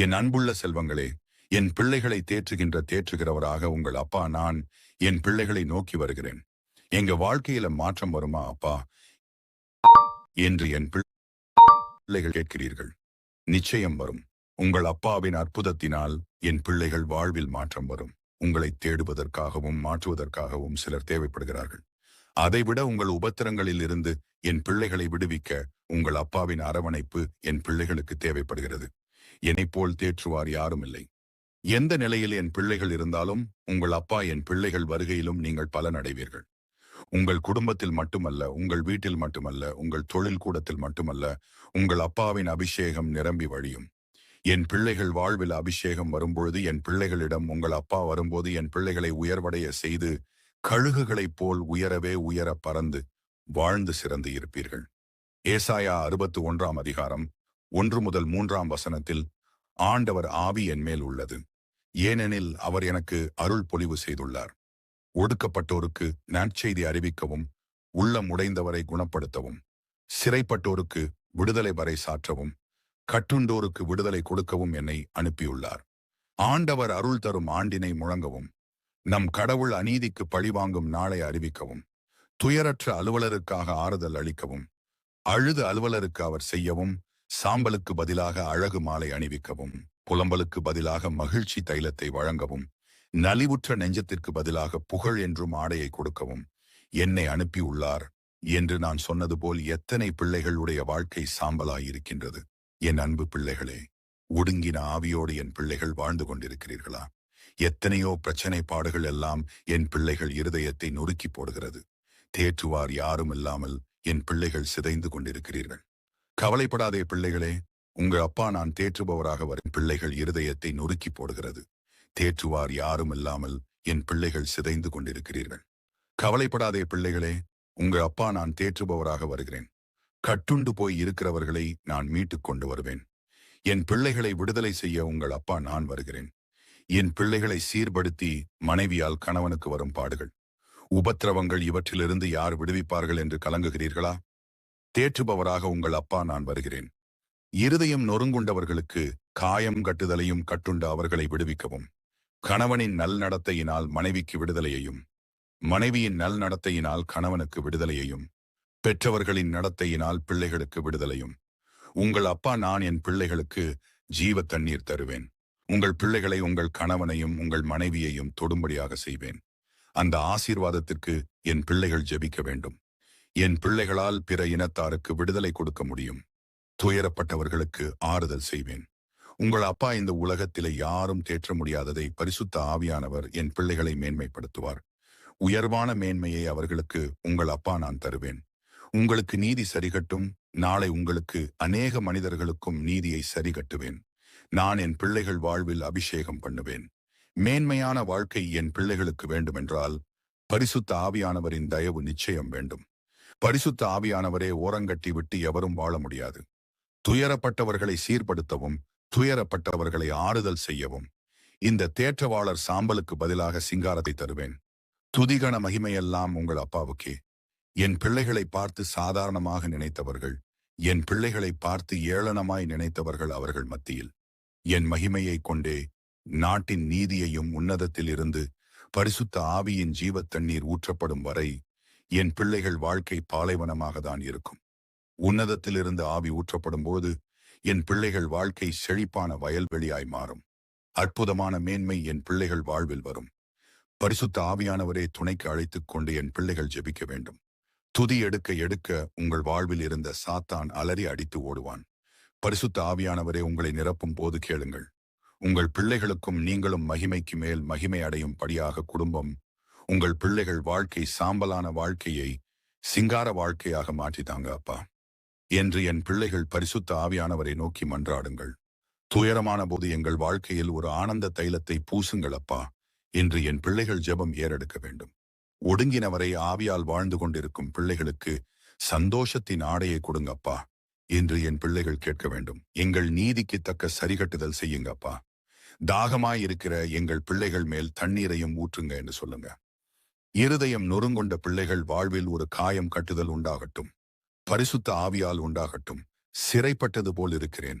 என் அன்புள்ள செல்வங்களே என் பிள்ளைகளை தேற்றுகின்ற தேற்றுகிறவராக உங்கள் அப்பா நான் என் பிள்ளைகளை நோக்கி வருகிறேன். எங்க வாழ்க்கையில மாற்றம் வருமா அப்பா? என்று என் பிள்ளைகள் கேட்கிறீர்கள். நிச்சயம் வரும். உங்கள் அப்பாவின் அற்புதத்தினால் என் பிள்ளைகள் வாழ்வில் மாற்றம் வரும். உங்களை தேடுவதற்காகவும் மாற்றுவதற்காகவும் சிலர் தேவைப்படுகிறார்கள். அதைவிட உங்கள் உபத்திரங்களில் இருந்து என் பிள்ளைகளை விடுவிக்க உங்கள் அப்பாவின் அரவணைப்பு என் பிள்ளைகளுக்கு தேவைப்படுகிறது. என்னைப் போல் தேற்றுவார் யாரும் இல்லை எந்த நிலையில் என் பிள்ளைகள் இருந்தாலும் உங்கள் அப்பா என் பிள்ளைகள் வருகையிலும் நீங்கள் பலனடைவீர்கள். உங்கள் குடும்பத்தில் மட்டுமல்ல உங்கள் வீட்டில் மட்டுமல்ல உங்கள் தொழில் கூடத்தில் மட்டுமல்ல உங்கள் அப்பாவின் அபிஷேகம் நிரம்பி வழியும். என் பிள்ளைகள் வாழ்வில் அபிஷேகம் வரும்பொழுது என் பிள்ளைகளிடம் உங்கள் அப்பா வரும்போது என் பிள்ளைகளை உயர்வடைய செய்து கழுகுகளைப் போல் உயரவே உயர பறந்து வாழ்ந்து சிறந்து இருப்பீர்கள். ஏசாயா அறுபத்து ஒன்றாம் அதிகாரம் ஒன்று முதல் மூன்றாம் வசனத்தில் ஆண்டவர் ஆவி என் மேல் உள்ளது. ஏனெனில் அவர் எனக்கு அருள் பொழிவு செய்துள்ளார். ஒடுக்கப்பட்டோருக்கு நற்செய்தி அறிவிக்கவும் உள்ளம் உடைந்தவரை குணப்படுத்தவும் சிறைப்பட்டோருக்கு விடுதலை வரை சாற்றவும் கட்டுண்டோருக்கு விடுதலை கொடுக்கவும் என்னை அனுப்பியுள்ளார். ஆண்டவர் அருள் தரும் ஆண்டினை முழங்கவும் நம் கடவுள் அநீதிக்கு பழிவாங்கும் நாளை அறிவிக்கவும் துயரற்ற அலுவலருக்காக ஆறுதல் அளிக்கவும் அழுது அலுவலருக்கு அவர் செய்யவும் சாம்பலுக்கு பதிலாக அழகு மாலை அணிவிக்கவும் புலம்பலுக்கு பதிலாக மகிழ்ச்சி தைலத்தை வழங்கவும் நலிவுற்ற நெஞ்சத்திற்கு பதிலாக புகழ் என்றும் ஆடையை கொடுக்கவும் என்னை அனுப்பியுள்ளார் என்று நான் சொன்னது போல் எத்தனை பிள்ளைகளுடைய வாழ்க்கை சாம்பலாயிருக்கின்றது. என் அன்பு பிள்ளைகளே ஒடுங்கின ஆவியோடு என் பிள்ளைகள் வாழ்ந்து கொண்டிருக்கிறீர்களா? எத்தனையோ பிரச்சனை பாடுகள் எல்லாம் என் பிள்ளைகள் இருதயத்தை நொறுக்கி போடுகிறது. தேற்றுவார் யாரும் இல்லாமல் என் பிள்ளைகள் சிதைந்து கொண்டிருக்கிறீர்கள். கவலைப்படாதே பிள்ளைகளே உங்க அப்பா நான் தேற்றுபவராக வரும் பிள்ளைகள் இருதயத்தை நொறுக்கி போடுகிறது. தேற்றுவார் யாரும் இல்லாமல் என் பிள்ளைகள் சிதைந்து கொண்டிருக்கிறீர்கள். கவலைப்படாதே பிள்ளைகளே உங்க அப்பா நான் தேற்றுபவராக வருகிறேன். கட்டுண்டு போய் இருக்கிறவர்களை நான் மீட்டுக் கொண்டு வருவேன். என் பிள்ளைகளை விடுதலை செய்ய உங்கள் அப்பா நான் வருகிறேன். என் பிள்ளைகளை சீர்படுத்தி மனைவியால் கணவனுக்கு வரும் பாடுகள். உபத்திரவங்கள் இவற்றிலிருந்து யார் விடுவிப்பார்கள் என்று கலங்குகிறீர்களா? தேற்றுபவராக உங்கள் அப்பா நான் வருகிறேன். இருதயம் நொறுங்குண்டவர்களுக்கு காயம் கட்டுதலையும் கட்டுண்ட அவர்களை விடுவிக்கவும். கணவனின் நல் நடத்தையினால் மனைவிக்கு விடுதலையையும் மனைவியின் நல் நடத்தையினால் கணவனுக்கு விடுதலையையும் பெற்றவர்களின் நடத்தையினால் பிள்ளைகளுக்கு விடுதலையும். உங்கள் அப்பா நான் என் பிள்ளைகளுக்கு ஜீவ தண்ணீர் தருவேன். உங்கள் பிள்ளைகளை உங்கள் கணவனையும் உங்கள் மனைவியையும் தொடும்படியாக செய்வேன். அந்த ஆசீர்வாதத்திற்கு என் பிள்ளைகள் ஜெபிக்க வேண்டும். என் பிள்ளைகளால் பிற இனத்தாருக்கு விடுதலை கொடுக்க முடியும். துயரப்பட்டவர்களுக்கு ஆறுதல் செய்வேன். உங்கள் அப்பா இந்த உலகத்திலே யாரும் தேற்ற முடியாததை பரிசுத்த ஆவியானவர் என் பிள்ளைகளை மேன்மைப்படுத்துவார். உயர்வான மேன்மையை அவர்களுக்கு உங்கள் அப்பா நான் தருவேன். உங்களுக்கு நீதி சரிகட்டும். நாளை உங்களுக்கு அநேக மனிதர்களுக்கும் நீதியை சரிகட்டுவேன். நான் என் பிள்ளைகள் வாழ்வில் அபிஷேகம் பண்ணுவேன். மேன்மையான வாழ்க்கை என் பிள்ளைகளுக்கு வேண்டுமென்றால் பரிசுத்த ஆவியானவரின் தயவு நிச்சயம் வேண்டும். பரிசுத்த ஆவியானவரே ஓரங்கட்டி விட்டு எவரும் வாழ முடியாது. துயரப்பட்டவர்களை சீர்படுத்தவும் துயரப்பட்டவர்களை ஆறுதல் செய்யவும். இந்த தேற்றவாளர் சாம்பலுக்கு பதிலாக சிங்காரத்தை தருவேன். துதிகண மகிமையெல்லாம் உங்கள் அப்பாவுக்கே. என் பிள்ளைகளை பார்த்து சாதாரணமாக நினைத்தவர்கள் என் பிள்ளைகளை பார்த்து ஏளனமாய் நினைத்தவர்கள் அவர்கள் மத்தியில். என் மகிமையை கொண்டே நாட்டின் நீதியையும் உன்னதத்தில் இருந்து பரிசுத்த ஆவியின் ஜீவத் தண்ணீர் ஊற்றப்படும் வரை என் பிள்ளைகள் வாழ்க்கை பாலைவனமாக தான் இருக்கும். உன்னதத்திலிருந்து ஆவி ஊற்றப்படும் போது என் பிள்ளைகள் வாழ்க்கை செழிப்பான வயல்வெளியாய் மாறும். அற்புதமான மேன்மை என் பிள்ளைகள் வாழ்வில் வரும். பரிசுத்த ஆவியானவரே துணைக்கு அழைத்துக் கொண்டு என் பிள்ளைகள் ஜெபிக்க வேண்டும். துதி எடுக்க எடுக்க உங்கள் வாழ்வில் இருந்த சாத்தான் அலறி அடித்து ஓடுவான். பரிசுத்த ஆவியானவரே உங்களை நிரப்பும் போது கேளுங்கள். உங்கள் பிள்ளைகளுக்கும் நீங்களும் மகிமைக்கு மேல் மகிமை அடையும் படியாக குடும்பம் உங்கள் பிள்ளைகள் வாழ்க்கை சாம்பலான வாழ்க்கையை சிங்கார வாழ்க்கையாக மாற்றித்தாங்க அப்பா. என்று என் பிள்ளைகள் பரிசுத்த ஆவியானவரை நோக்கி மன்றாடுங்கள். துயரமான போது எங்கள் வாழ்க்கையில் ஒரு ஆனந்த தைலத்தை பூசுங்கள் அப்பா என்று என் பிள்ளைகள் ஜெபம் ஏறெடுக்க வேண்டும். ஒடுங்கினவரை ஆவியால் வாழ்ந்து கொண்டிருக்கும் பிள்ளைகளுக்கு சந்தோஷத்தின் ஆடையை கொடுங்கப்பா என்று என் பிள்ளைகள் கேட்க வேண்டும். எங்கள் நீதிக்கு தக்க சரிகட்டுதல் செய்யுங்கப்பா தாகமாயிருக்கிற எங்கள் பிள்ளைகள் மேல் தண்ணீரையும் ஊற்றுங்க என்று சொல்லுங்க. இருதயம் நொறுங்கொண்ட பிள்ளைகள் வாழ்வில் ஒரு காயம் கட்டுதல் உண்டாகட்டும். பரிசுத்த ஆவியால் உண்டாகட்டும். சிறைப்பட்டது போல் இருக்கிறேன்.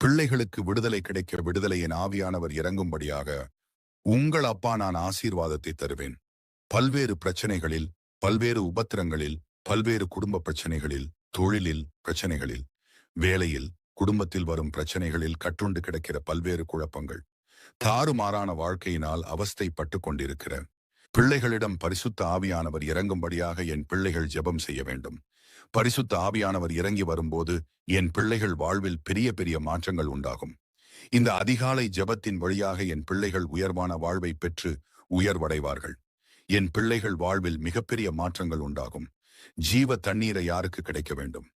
பிள்ளைகளுக்கு விடுதலை கிடைக்க விடுதலையின் ஆவியானவர் இறங்கும்படியாக உங்கள் அப்பா நான் ஆசீர்வாதத்தை தருவேன். பல்வேறு பிரச்சனைகளில் பல்வேறு உபத்திரங்களில் பல்வேறு குடும்ப பிரச்சனைகளில் தொழிலில் பிரச்சனைகளில் வேலையில் குடும்பத்தில் வரும் பிரச்சனைகளில் கட்டுண்டு கிடக்கிற பல்வேறு குழப்பங்கள். தாறுமாறான வாழ்க்கையினால் அவஸ்தைப்பட்டு கொண்டிருக்கிற பிள்ளைகளிடம் பரிசுத்த ஆவியானவர் இறங்கும்படியாக என் பிள்ளைகள் ஜெபம் செய்ய வேண்டும். பரிசுத்த ஆவியானவர் இறங்கி வரும்போது என் பிள்ளைகள் வாழ்வில் பெரிய பெரிய மாற்றங்கள் உண்டாகும். இந்த அதிகாலை ஜெபத்தின் வழியாக என் பிள்ளைகள் உயர்வான வாழ்வை பெற்று உயர்வடைவார்கள். என் பிள்ளைகள் வாழ்வில் மிகப்பெரிய மாற்றங்கள் உண்டாகும். ஜீவ தண்ணீரை யாருக்கு கிடைக்க வேண்டும்?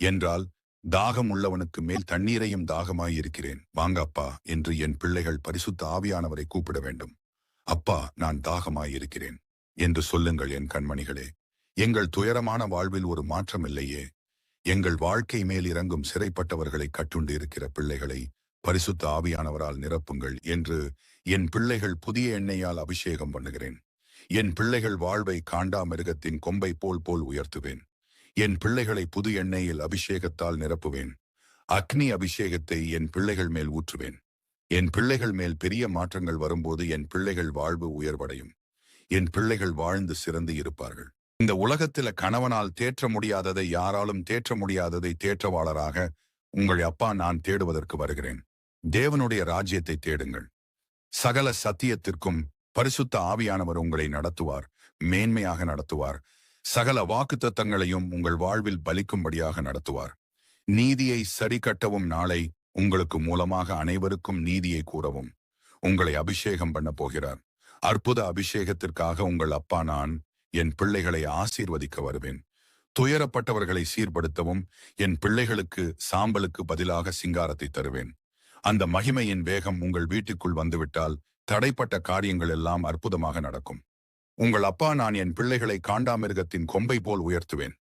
என்றால் தாகம் உள்ளவனுக்கு மேல் தண்ணீரையும் தாகமாய் இருக்கிறேன் என்று என் பிள்ளைகள் பரிசுத்த ஆவியானவரை கூப்பிட வேண்டும். அப்பா நான் தாகமாயிருக்கிறேன் என்று சொல்லுங்கள் என் கண்மணிகளே. எங்கள் துயரமான வாழ்வில் ஒரு மாற்றம் இல்லையே. எங்கள் வாழ்க்கை மேல் இறங்கும் சிறைப்பட்டவர்களை கட்டுண்டு இருக்கிற பிள்ளைகளை பரிசுத்த ஆவியானவரால் நிரப்புங்கள் என்று என் பிள்ளைகள் புதிய எண்ணெயால் அபிஷேகம் பண்ணுகிறேன். என் பிள்ளைகள் வாழ்வை காண்டாமிருகத்தின் கொம்பை போல் போல் உயர்த்துவேன். என் பிள்ளைகளை புது எண்ணெயில் அபிஷேகத்தால் நிரப்புவேன். அக்னி அபிஷேகத்தை என் பிள்ளைகள் மேல் ஊற்றுவேன். என் பிள்ளைகள் மேல் பெரிய மாற்றங்கள் வரும்போது என் பிள்ளைகள் வாழ்வு உயர்வடையும். என் பிள்ளைகள் வாழ்ந்து சிறந்து இருப்பார்கள். இந்த உலகத்தில கணவனால் தேற்ற முடியாததை யாராலும் தேற்ற முடியாததை தேற்றவாளராக உங்கள் அப்பா நான் தேடுவதற்கு வருகிறேன். தேவனுடைய ராஜ்யத்தை தேடுங்கள். சகல சத்தியத்திற்கும் பரிசுத்த ஆவியானவர் உங்களை நடத்துவார் மேன்மையாக நடத்துவார். சகல வாக்குத்தத்தங்களையும் உங்கள் வாழ்வில் பலிக்கும்படியாக நடத்துவார். நீதியை சரி கட்டவும் நாளை உங்களுக்கு மூலமாக அனைவருக்கும் நீதியை கூறவும் உங்களை அபிஷேகம் பண்ண போகிறார். அற்புத அபிஷேகத்திற்காக உங்கள் அப்பா நான் என் பிள்ளைகளை ஆசீர்வதிக்க வருவேன். துயரப்பட்டவர்களை சீர்படுத்தவும் என் பிள்ளைகளுக்கு சாம்பலுக்கு பதிலாக சிங்காரத்தை தருவேன். அந்த மகிமையின் வேகம் உங்கள் வீட்டுக்குள் வந்துவிட்டால் தடைப்பட்ட காரியங்கள் எல்லாம் அற்புதமாக நடக்கும். உங்கள் அப்பா நான் என் பிள்ளைகளை காண்டாமிருகத்தின் கொம்பை போல் உயர்த்துவேன்.